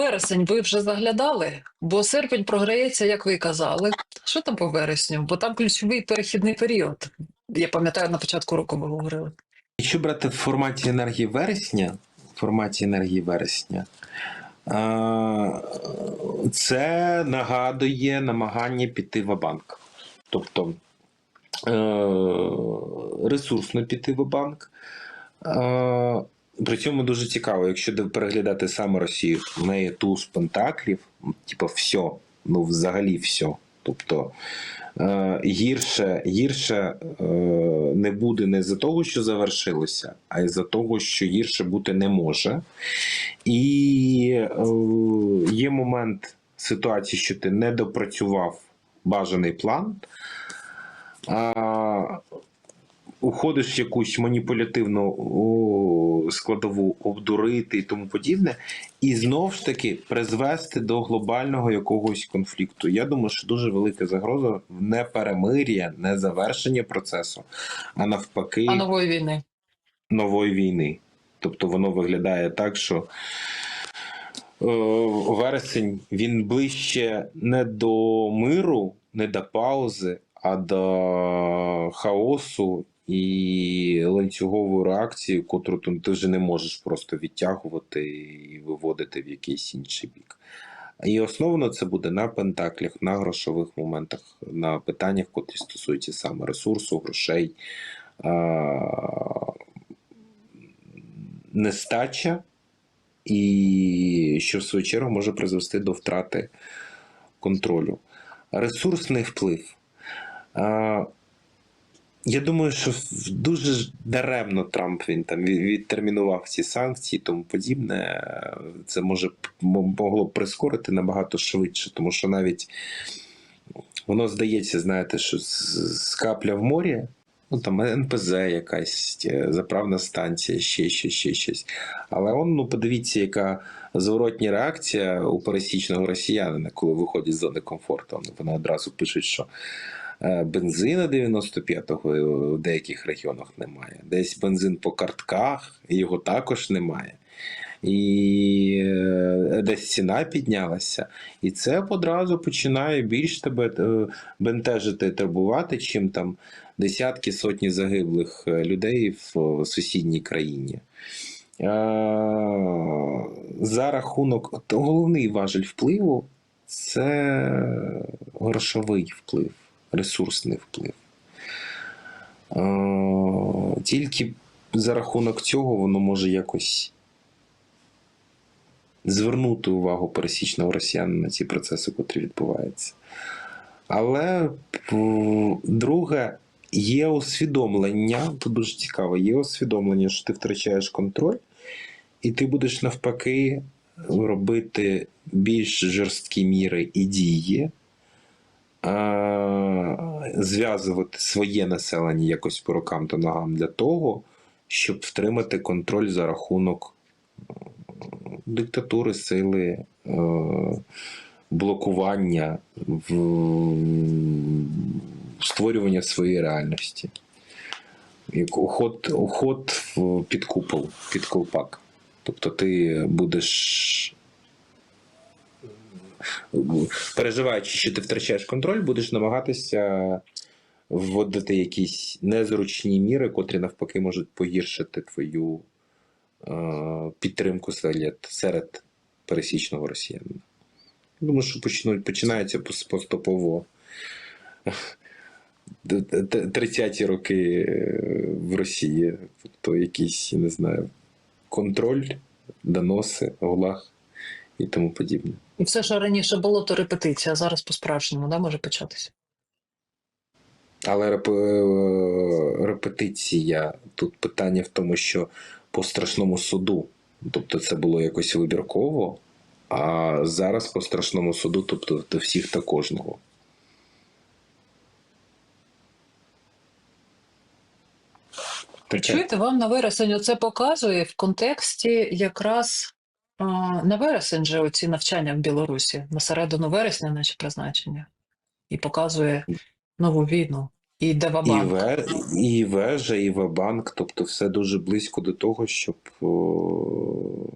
вересень ви вже заглядали? Бо серпень програється, як ви казали. Що там по вересню? Бо там ключовий перехідний період. Я пам'ятаю, на початку року ми говорили. Якщо брати в форматі енергії вересня, в форматі енергії вересня, це нагадує намагання піти в банк. Тобто е, ресурсно піти в банк. При цьому дуже цікаво, якщо переглядати саме Росію, в неї туз пентаклів, типу, все, ну взагалі все. Тобто е, гірше, гірше е, не буде не за того, що завершилося, а й за того, що гірше бути не може. І е, є момент ситуації, що ти не допрацював бажаний план. А, уходиш в якусь маніпулятивну складову, обдурити і тому подібне, і знов ж таки призвести до глобального якогось конфлікту. Я думаю, що дуже велика загроза в не перемир'я, не завершення процесу, а навпаки, А нової війни. нової війни. Тобто воно виглядає так, що е, вересень він ближче не до миру, не до паузи, а до хаосу і ланцюгової реакції, котру ти вже не можеш просто відтягувати і виводити в якийсь інший бік. І основно це буде на пентаклях, на грошових моментах, на питаннях, котрі стосуються саме ресурсу, грошей, нестача, і що в свою чергу може призвести до втрати контролю. Ресурсний вплив. Я думаю, що дуже даремно Трамп він там відтермінував ці санкції тому подібне. Це може могло б прискорити набагато швидше, тому що навіть воно здається, знаєте, що з, капля в морі, ну там НПЗ якась е, заправна станція, ще щось, ще щось. Але он, ну подивіться, яка зворотня реакція у пересічного росіянина, коли виходять з зони комфорту. Вони одразу пишуть, що бензина 95-го в деяких регіонах немає. Десь бензин по картках, його також немає. І е, десь ціна піднялася, і це одразу починає більш тебе е, бентежити і турбувати, чим там десятки сотні загиблих е, людей в сусідній країні. Е, За рахунок головний важель впливу це грошовий вплив, ресурсний вплив. Е, Тільки за рахунок цього воно може якось звернути увагу пересічного росіянина на ці процеси, котрі відбуваються. Але друге, є усвідомлення, тут дуже цікаво, є усвідомлення, що ти втрачаєш контроль, і ти будеш навпаки робити більш жорсткі міри і дії, зв'язувати своє населення якось по рукам та ногам для того, щоб втримати контроль за рахунок диктатури, сили, е, блокування, створювання своєї реальності. Як уход, уход під купол, під колпак. Тобто ти будеш. Переживаючи, що ти втрачаєш контроль, будеш намагатися вводити якісь незручні міри, котрі навпаки можуть погіршити твою е, підтримку серед, пересічного росіянина. Думаю, що почнуть, починається поступово. 30-ті роки е, в Росії, тобто якийсь, не знаю, контроль, доноси, ГУЛАГ і тому подібне. І все, що раніше було, то репетиція, а зараз по-справжньому да, може початися. Але реп... е, репетиція тут питання в тому, що по страшному суду, тобто це було якось вибірково, а зараз по страшному суду, тобто до всіх та кожного. Чуєте, вам на вересень оце показує в контексті якраз на вересень же оці навчання в Білорусі, на середину вересня, наче призначення, і показує нову війну. І І, Девабанк. ве... і вежа, і Вебанк, тобто все дуже близько до того, щоб о...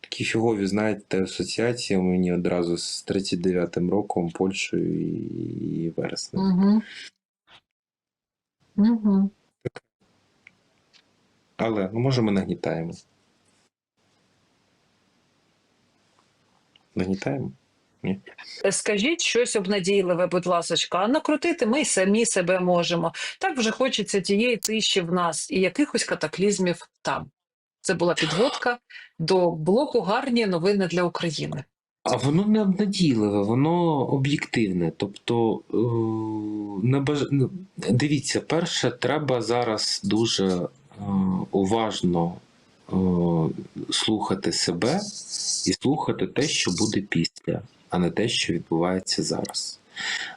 такі фігові, знаєте, асоціації мені одразу з 39-м роком, Польщею і, і вереснем. Угу. Угу. Але ну, може ми нагнітаємо. Нагнітаємо? Скажіть щось обнадійливе, будь ласочка, а накрутити ми самі себе можемо. Так вже хочеться тієї тиші в нас і якихось катаклізмів там. Це була підводка до блоку гарні новини для України. А воно не обнадійливе, воно об'єктивне. Тобто, е, не баж... ну, дивіться, перше, треба зараз дуже уважно е, слухати себе і слухати те, що буде після, а не те, що відбувається зараз.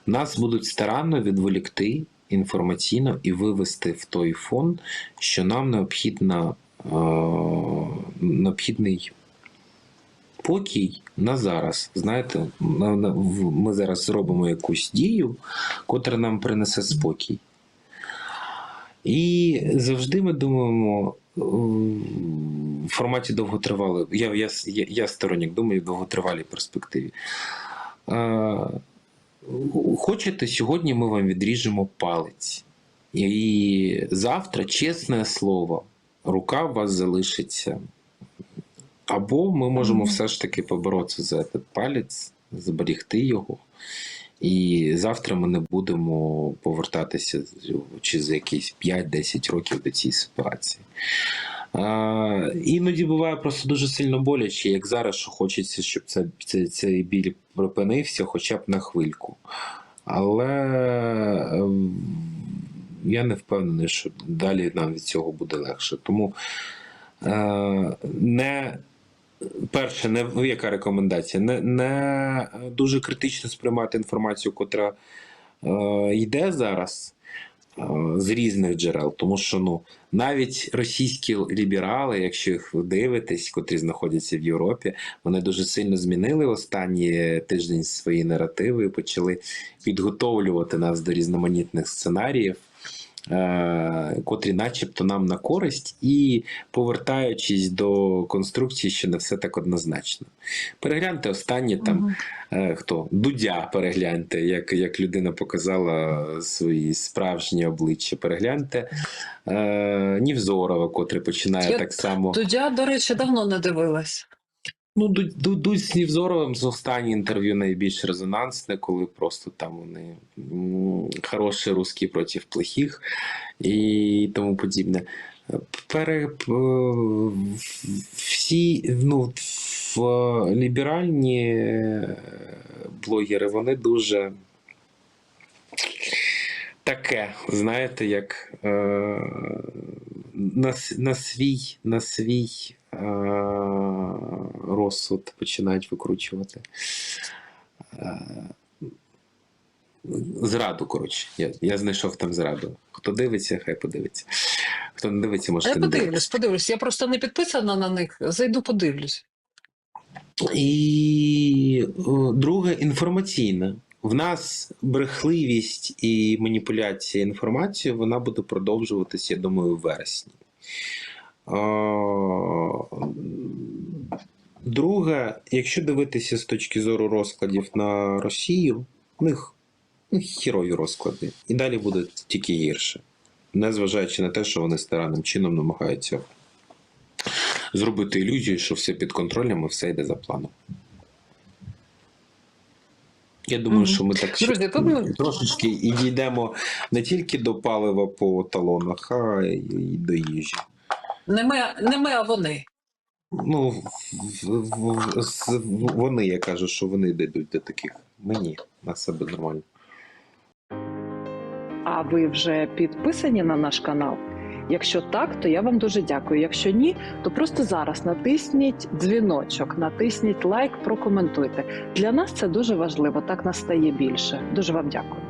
Нас будуть старанно відволікти інформаційно і вивести в той фон, що нам необхідна, е, необхідний спокій на зараз. Знаєте, ми зараз зробимо якусь дію, котра нам принесе спокій. І завжди ми думаємо е, в форматі довготривалої. Я, я, я, я сторонник думаю в довготривалій перспективі. Е, Хочете, сьогодні ми вам відріжемо палець. І завтра, чесне слово, рука у вас залишиться. Або ми можемо все ж таки поборотися за цей палець, зберігти його. І завтра ми не будемо повертатися чи за якісь 5-10 років до цієї ситуації. А, іноді буває просто дуже сильно боляче, як зараз, що хочеться, щоб це, це, цей біль припинився хоча б на хвильку. Але ем, я не впевнений, що далі нам від цього буде легше. Тому е, не перше, не ну, яка рекомендація? Не, не дуже критично сприймати інформацію, котра е, йде зараз е, з різних джерел, тому що ну навіть російські ліберали, якщо їх ви дивитесь, котрі знаходяться в Європі, вони дуже сильно змінили останні тиждень свої наративи і почали підготовлювати нас до різноманітних сценаріїв. Е, Котрі, начебто, нам на користь, і повертаючись до конструкції, що не все так однозначно. Перегляньте останні там е, хто Дудя, перегляньте, як, як людина показала свої справжні обличчя. Перегляньте е, Нівзорова, котрий починає Я так само. Дудя, до речі, давно не дивилась. Ну, Дудь, з Нівзоровим з останнє інтерв'ю найбільш резонансне, коли просто там вони хороші русські проти плохих і тому подібне. Пере, всі ну, в ліберальні е, блогери, вони дуже таке, знаєте, як е, на, на свій, на свій е, розсуд починають викручувати. Е, Зраду, коротше. Я, я знайшов там зраду. Хто дивиться, хай подивиться. Хто не дивиться, може я не подивлюсь, подивлюсь. Я просто не підписана на них. Зайду, подивлюсь. І друге інформаційне. В нас брехливість і маніпуляція інформацією вона буде продовжуватися, я думаю, в вересні. Друге, якщо дивитися з точки зору розкладів на Росію, в них ну, хірові розклади. І далі буде тільки гірше. Незважаючи на те, що вони старанним чином намагаються зробити ілюзію, що все під контролем і все йде за планом. Я думаю, що ми так Друзі, тут трошечки і дійдемо не тільки до палива по талонах, а й до їжі. Не ми, не ми, а вони. Ну, вони, я кажу, що вони дійдуть до таких. Мені на себе нормально. А ви вже підписані на наш канал? Якщо так, то я вам дуже дякую. Якщо ні, то просто зараз натисніть дзвіночок, натисніть лайк, прокоментуйте. Для нас це дуже важливо. Так нас стає більше. Дуже вам дякую.